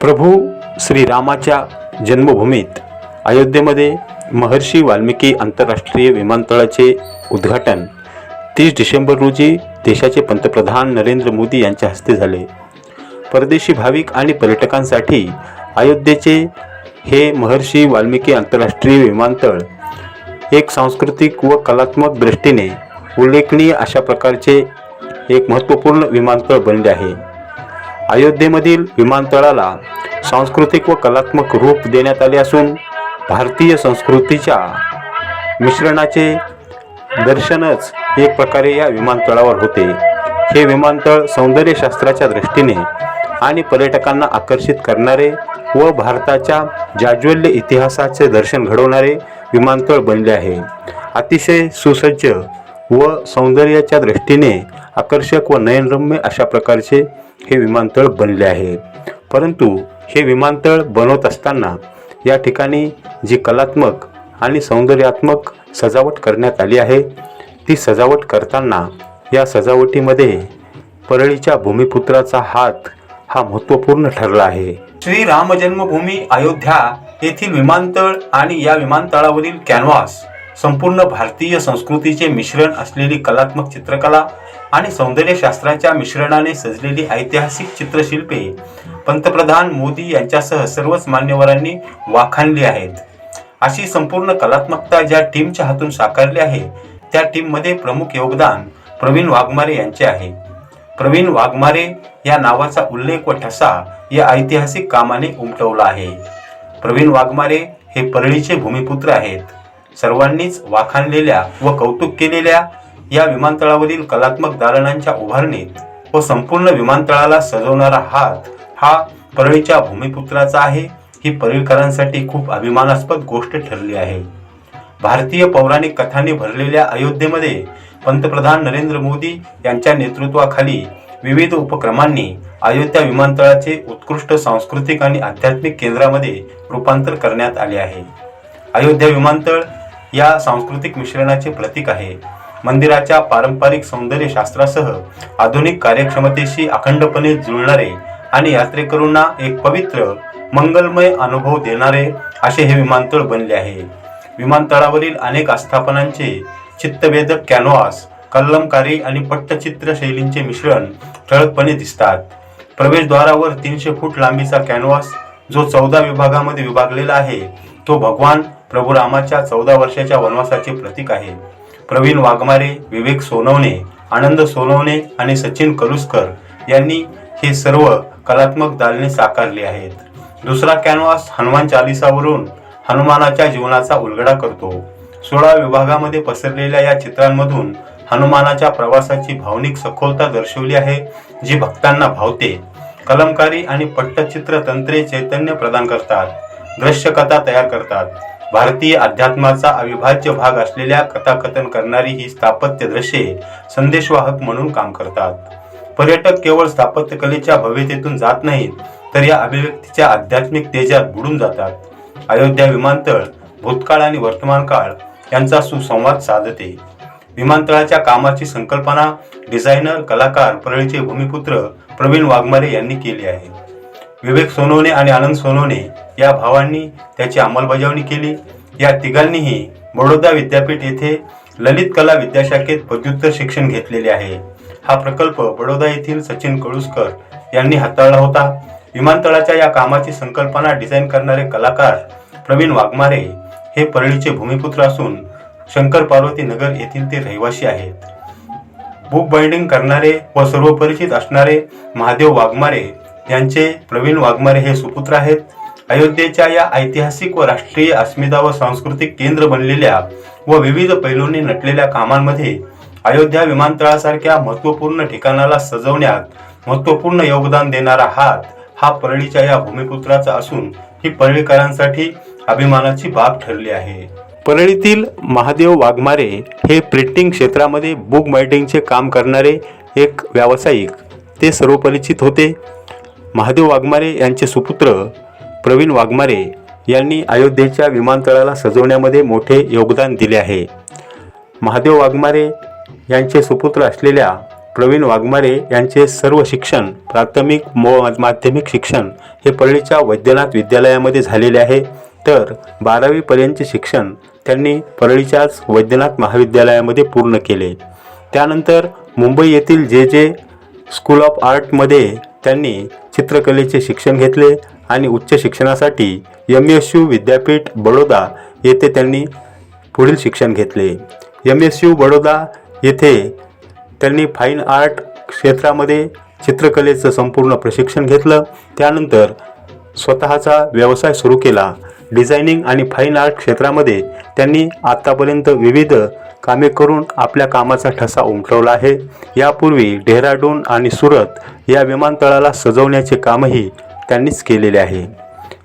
प्रभू श्रीरामाच्या जन्मभूमीत अयोध्येमध्ये महर्षी वाल्मिकी आंतरराष्ट्रीय विमानतळाचे उद्घाटन तीस डिसेंबर रोजी देशाचे पंतप्रधान नरेंद्र मोदी यांच्या हस्ते झाले. परदेशी भाविक आणि पर्यटकांसाठी अयोध्येचे हे महर्षी वाल्मिकी आंतरराष्ट्रीय विमानतळ एक सांस्कृतिक व कलात्मक दृष्टीने उल्लेखनीय अशा प्रकारचे एक महत्त्वपूर्ण विमानतळ बनले आहे. अयोध्येमधील विमानतळाला सांस्कृतिक व कलात्मक रूप देण्यात आले असून भारतीय संस्कृतीच्या मिश्रणाचे दर्शनच एक प्रकारे या विमानतळावर होते. हे विमानतळ सौंदर्यशास्त्राच्या दृष्टीने आणि पर्यटकांना आकर्षित करणारे व भारताच्या जाज्वल्य इतिहासाचे दर्शन घडवणारे विमानतळ बनले आहे. अतिशय सुसज्ज व सौंदर्याच्या दृष्टीने आकर्षक व नयनरम्य अशा प्रकारचे हे विमानतळ बनले आहे. परंतु हे विमानतळ बनवत असताना या ठिकाणी जी कलात्मक आणि सौंदर्यात्मक सजावट करण्यात आली आहे ती सजावट करताना या सजावटीमध्ये परळीच्या भूमिपुत्राचा हात हा महत्त्वपूर्ण ठरला आहे. श्री राम जन्मभूमी अयोध्या येथील विमानतळ आणि या विमानतळावरील कॅनव्हास संपूर्ण भारतीय संस्कृतीचे मिश्रण असलेली कलात्मक चित्रकला आणि सौंदर्यशास्त्राच्या मिश्रणाने सजलेली ऐतिहासिक चित्रशिल्पे पंतप्रधान मोदी यांच्यासह सर्वच मान्यवरांनी वाखाणली आहेत. अशी संपूर्ण कलात्मकता ज्या टीमच्या हातून साकारली आहे त्या टीममध्ये प्रमुख योगदान प्रवीण वाघमारे यांचे आहे. प्रवीण वाघमारे या नावाचा उल्लेख व ठसा या ऐतिहासिक कामाने उमटवला आहे. प्रवीण वाघमारे हे परळीचे भूमिपुत्र आहेत. सर्वांनीच वाखाणलेल्या व कौतुक केलेल्या या विमानतळावरील कलात्मक दालनांच्या उभारणीत व संपूर्ण विमानतळाला सजवणारा हात हा परळीच्या भूमिपुत्राचा आहे. ही परळीकरांसाठी खूप अभिमानास्पद गोष्ट ठरली आहे. भारतीय पौराणिक कथांनी भरलेल्या अयोध्येमध्ये पंतप्रधान नरेंद्र मोदी यांच्या नेतृत्वाखाली विविध उपक्रमांनी अयोध्या विमानतळाचे उत्कृष्ट सांस्कृतिक आणि आध्यात्मिक केंद्रामध्ये रूपांतर करण्यात आले आहे. अयोध्या विमानतळ या सांस्कृतिक मिश्रणाचे प्रतीक आहे. मंदिराच्या पारंपरिक सौंदर्य शास्त्रासह आधुनिक कार्यक्षमतेशी अखंडपणे जुळणारे आणि यात्रेकरूंना एक पवित्र मंगलमय अनुभव देणारे असे हे विमानतळ बनले आहे. विमानतळावरील अनेक आस्थापनांचे चित्तवेधक कॅनव्हास कल्लमकारी आणि पट्टचित्र शैलींचे मिश्रण ठळकपणे दिसतात. प्रवेशद्वारावर तीनशे फूट लांबीचा कॅनव्हास जो चौदा विभागामध्ये विभागलेला आहे तो भगवान प्रभू रामाच्या चौदा वर्षाच्या वनवासाचे प्रतीक आहे. प्रवीण वाघमारे विवेक सोनवणे आनंद सोनवणे आणि सचिन कलुसकर यांनी हे सर्व कलात्मक दालने साकारली आहेत. दुसरा कॅनव्हास हनुमान चालिसावरून हनुमानाच्या जीवनाचा उलगडा करतो. सोळा विभागामध्ये पसरलेल्या या चित्रांमधून हनुमानाच्या प्रवासाची भावनिक सखोलता दर्शवली आहे जी भक्तांना भावते. कलमकारी आणि पट्टचित्र तंत्रे चैतन्य प्रदान करतात दृश्य कथा तयार करतात. भारतीय अध्यात्माचा अविभाज्य भाग असलेल्या कथाकथन करणारी ही स्थापत्य दृश्ये संदेशवाहक म्हणून काम करतात. पर्यटक केवळ स्थापत्यकलेच्या भव्यतेतून जात नाहीत तर या अभिव्यक्तीच्या आध्यात्मिक तेजात बुडून जातात. अयोध्या विमानतळ भूतकाळ आणि वर्तमान काळ यांचा सुसंवाद साधते. विमानतळाच्या कामाची संकल्पना डिझायनर कलाकार परळीचे भूमिपुत्र प्रवीण वाघमारे यांनी केली आहे. विवेक सोनवणे आणि आनंद सोनवणे या भावांनी त्याची अंमलबजावणी केली. या तिघांनीही बडोदा विद्यापीठ येथे ललित कला विद्याशाखेत पदव्युत्तर शिक्षण घेतलेले आहे. हा प्रकल्प बडोदा येथील सचिन कळुसकर यांनी हाताळला होता. विमानतळाच्या या कामाची संकल्पना डिझाईन करणारे कलाकार प्रवीण वाघमारे हे परळीचे भूमिपुत्र असून शंकर पार्वती नगर येथील ते रहिवासी आहेत. बुक बाइंडिंग करणारे व सर्वपरिचित असणारे महादेव वाघमारे यांचे प्रवीण वाघमारे हे सुपुत्र आहेत. अयोध्येच्या या ऐतिहासिक व राष्ट्रीय अस्मिता व सांस्कृतिक केंद्र बनलेल्या व विविध पैलूंनी नटलेल्या कामांमध्ये अयोध्या विमानतळासारख्या महत्त्वपूर्ण ठिकाणाला सजवण्यात महत्त्वपूर्ण योगदान देणारा हात हा परळीच्या या भूमिपुत्राचा असून ही परळीकरांसाठी अभिमानाची बाब ठरली आहे. परळीतील महादेव वाघमारे हे प्रिंटिंग क्षेत्रामध्ये बुक मायटिंगचे काम करणारे एक व्यावसायिक. ते सर्वपरिचित होते. महादेव वाघमारे यांचे सुपुत्र प्रवीण वाघमारे यांनी अयोध्येच्या विमानतळाला सजवण्यामध्ये मोठे योगदान दिले आहे. महादेव वाघमारे यांचे सुपुत्र असलेल्या प्रवीण वाघमारे यांचे सर्व शिक्षण प्राथमिक मो माध्यमिक शिक्षण हे परळीच्या वैद्यनाथ विद्यालयामध्ये झालेले आहे. तर बारावीपर्यंतचे शिक्षण त्यांनी परळीच्याच वैद्यनाथ महाविद्यालयामध्ये पूर्ण केले. त्यानंतर मुंबई येथील जे जे स्कूल ऑफ आर्टमध्ये त्यांनी चित्रकलेचे शिक्षण घेतले. आणि उच्च शिक्षणासाठी एम एस यू विद्यापीठ बडोदा येथे त्यांनी पुढील शिक्षण घेतले. एम एस यू बडोदा येथे त्यांनी फाईन आर्ट क्षेत्रामध्ये चित्रकलेचं संपूर्ण प्रशिक्षण घेतलं. त्यानंतर स्वतःचा व्यवसाय सुरू केला. डिझायनिंग आणि फाईन आर्ट क्षेत्रामध्ये त्यांनी आत्तापर्यंत विविध कामे करून आपल्या कामाचा ठसा उमटवला आहे. यापूर्वी डेहराडून आणि सुरत या विमानतळाला सजवण्याचे कामही त्यांनीच केलेले आहे.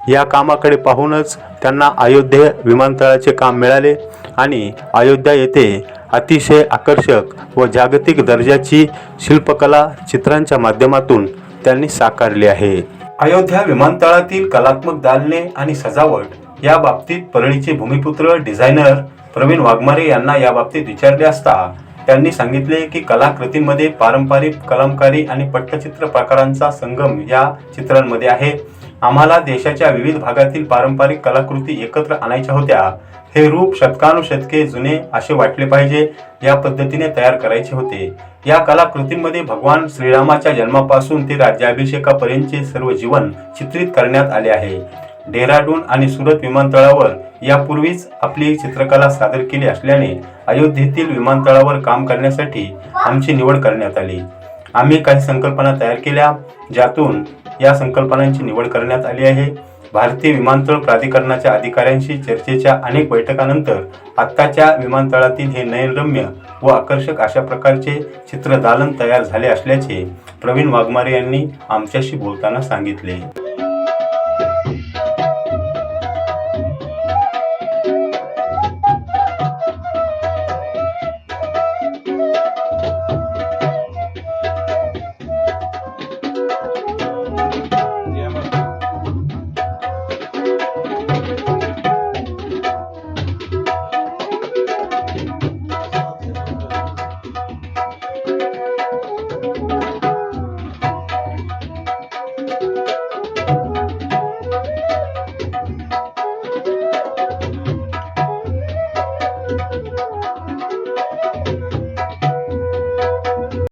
या कामाकडे पाहूनच त्यांना अयोध्ये विमानतळाचे काम मिळाले आणि अयोध्या येथे अतिशय आकर्षक व जागतिक दर्जाची शिल्पकला चित्रांच्या माध्यमातून त्यांनी साकारली आहे. अयोध्या विमानतळातील कलात्मक दालने आणि सजावट या बाबतीत परळीचे भूमिपुत्र डिझायनर प्रवीण वाघमारे यांना या बाबतीत विचारले असता त्यांनी सांगितले की कलाकृतींमध्ये पारंपरिक कलमकारी आणि पट्टचित्र प्रकारांचा संगम या चित्रांमध्ये आहे. आम्हाला देशाच्या विविध भागातील पारंपरिक कलाकृती एकत्र आणायच्या होत्या. हे रूप शतकानुशतके जुने असे वाटले पाहिजे या पद्धतीने तयार करायचे होते. या कलाकृतींमध्ये भगवान श्रीरामाच्या जन्मापासून ते राज्याभिषेकापर्यंतचे सर्व जीवन चित्रित करण्यात आले आहे. डेहराडून आणि सुरत विमानतळावर यापूर्वीच आपली चित्रकला सादर केली असल्याने अयोध्येतील विमानतळावर काम करण्यासाठी आमची निवड करण्यात आली. आम्ही काही संकल्पना तयार केल्या ज्यातून या संकल्पनांची निवड करण्यात आली आहे. भारतीय विमानतळ प्राधिकरणाच्या अधिकाऱ्यांशी चर्चेच्या अनेक बैठकानंतर आत्ताच्या विमानतळातील हे नयनरम्य व आकर्षक अशा प्रकारचे चित्रदालन तयार झाले असल्याचे प्रवीण वाघमारे यांनी आमच्याशी बोलताना सांगितले.